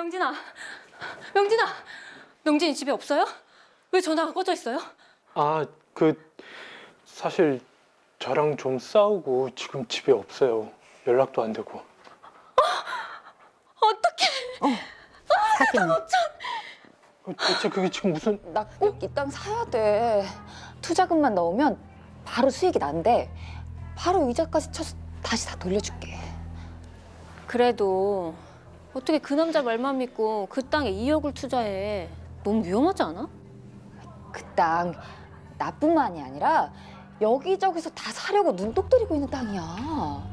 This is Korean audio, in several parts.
명진아, 명진아, 명진이 집에 없어요? 왜 전화가 꺼져 있어요? 아, 그 사실 저랑 좀 싸우고 지금 집에 없어요. 연락도 안 되고. 어떡해? 사기네. 어, 대체 그게 지금 무슨 나 꼭 이 땅 사야 돼. 투자금만 넣으면 바로 수익이 난대. 바로 이자까지 쳐서 다시 다 돌려줄게. 그래도 어떻게 그 남자 말만 믿고 그 땅에 2억을 투자해? 너무 위험하지 않아? 그 땅 나뿐만이 아니라 여기저기서 다 사려고 눈독 들이고 있는 땅이야.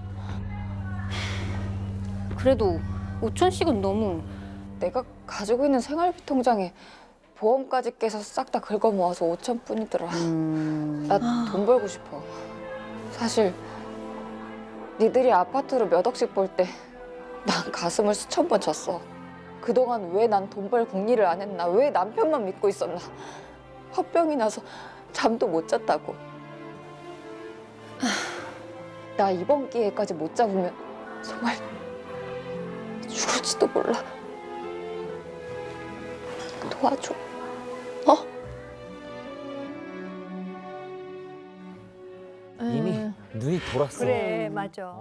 그래도 5천씩은 너무 내가 가지고 있는 생활비 통장에 보험까지 깨서 싹 다 긁어 모아서 5천 뿐이더라. 나 돈 벌고 싶어. 사실 니들이 아파트로 몇 억씩 벌 때 난 가슴을 수천 번 쳤어. 그동안 왜 난 돈 벌 궁리를 안 했나? 왜 남편만 믿고 있었나? 화병이 나서 잠도 못 잤다고. 나 이번 기회까지 못 잡으면 정말 죽을지도 몰라. 도와줘. 이미 눈이 돌았어. 그래 맞아.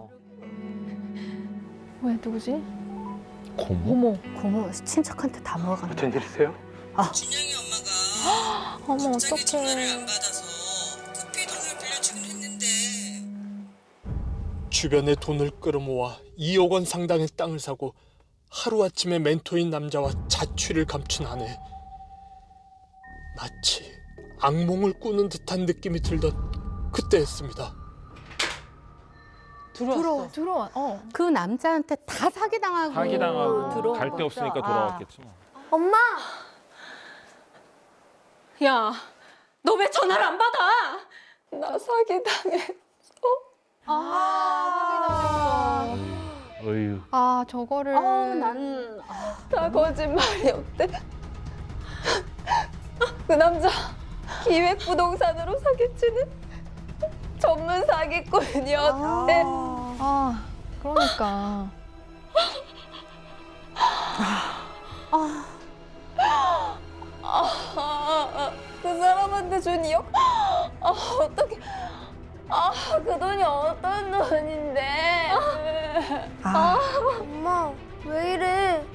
왜 누구지? 고모? 어머, 고모 친척한테 다 먹어간다. 무슨 일이세요? 준영이 엄마가 어머 갑자기 전화를 안 어떡해. 받아서 급히 돈을 빌려 주긴 했는데 주변에 돈을 끌어모아 2억 원 상당의 땅을 사고 하루아침에 멘토인 남자와 자취를 감춘 아내. 마치 악몽을 꾸는 듯한 느낌이 들던 그때였습니다. 들어와, 들어와. 어. 그 남자한테 다 사기당하고 사기당하고 갈데 없으니까 돌아왔겠지. 뭐. 엄마! 야, 너 왜 전화를 안 받아? 나 사기당해. 어휴. 아, 저거를. 어, 난다 거짓말이었대. 그 남자 기획 부동산으로 사기치는 전문 사기꾼이었대. 아, 그러니까. 아, 그 사람한테 준 2억? 아, 어떻게? 아, 그 돈이 어떤 돈인데? 엄마 왜 이래?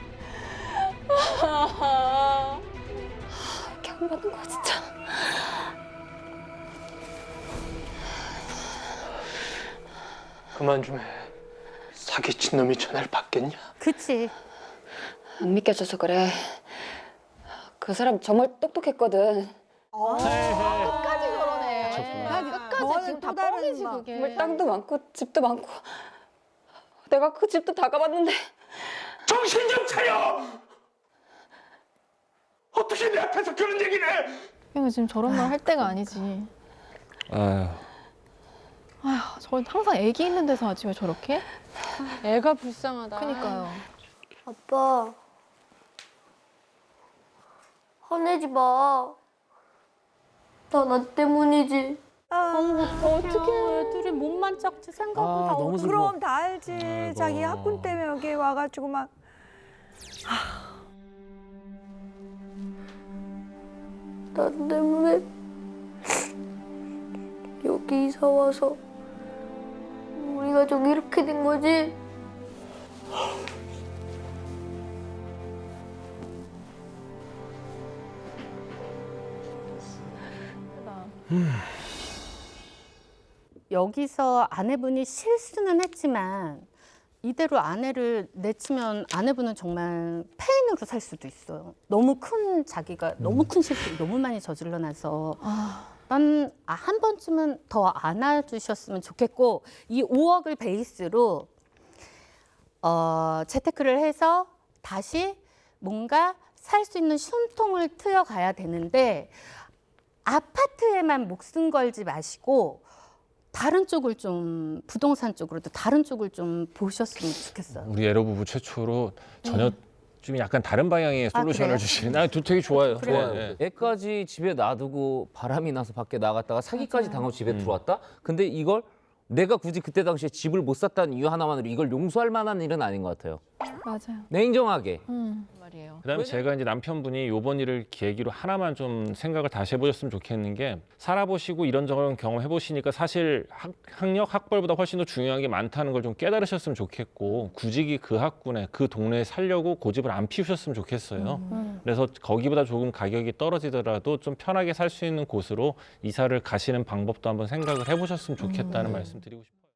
아, 이렇게 안 받는 거야, 진짜. 그만 좀 해. 사기친 놈이 전화를 받겠냐? 그치. 안 믿겨져서 그래. 그 사람 정말 똑똑했거든. 끝까지 저러네. 미쳤구나. 끝까지 지금 다 뻥이지, 그게. 정말 땅도 많고 집도 많고. 내가 그 집도 다 가봤는데 정신 좀 차려! 어떻게 내 앞에서 그런 얘기를 해? 이거 지금 저런 말 할 때가 아니지. 아휴. 아휴, 저 항상 애기 있는 데서 하지 왜 저렇게? 애가 불쌍하다. 그니까요. 아빠 화내지 마. 다 나 때문이지. 어떻게 애들이 몸만 작지 생각보다 아, 너무 슬퍼. 그럼 다 알지. 아이고. 자기 학군 때문에 여기 와가지고 막 나 때문에 여기 이사 와서 우리 가족 이렇게 된 거지. 여기서 아내분이 실수는 했지만 이대로 아내를 내치면 아내분은 정말 페인으로 살 수도 있어요. 너무 큰 자기가 너무 큰 실수 너무 많이 저질러 놔서 아, 난 아, 한 번쯤은 더 안아주셨으면 좋겠고 이 5억을 베이스로 어, 재테크를 해서 다시 뭔가 살 수 있는 숨통을 트여 가야 되는데 아파트에만 목숨 걸지 마시고 다른 쪽을 좀 부동산 쪽으로도 다른 쪽을 좀 보셨으면 좋겠어요. 우리 에러 부부 최초로 전혀 좀 약간 다른 방향의 아, 솔루션을 그래요? 주시는. 나 되게 좋아요. 그래요? 네, 네. 애까지 집에 놔두고 바람이 나서 밖에 나갔다가 사기까지. 당하고 집에 음. 들어왔다? 근데 이걸 내가 굳이 그때 당시에 집을 못 샀다는 이유 하나만으로 이걸 용서할 만한 일은 아닌 것 같아요. 맞아요. 냉정하게. 음. 그다음에 제가 이제 남편분이 요번 일을 계기로 하나만 좀 생각을 다시 해보셨으면 좋겠는 게 살아보시고 이런저런 경험 해보시니까 사실 학, 학력 학벌보다 훨씬 더 중요한 게 많다는 걸 좀 깨달으셨으면 좋겠고 굳이 그 학군에 그 동네에 살려고 고집을 안 피우셨으면 좋겠어요. 그래서 거기보다 조금 가격이 떨어지더라도 좀 편하게 살 수 있는 곳으로 이사를 가시는 방법도 한번 생각을 해보셨으면 좋겠다는 말씀 드리고 싶어요.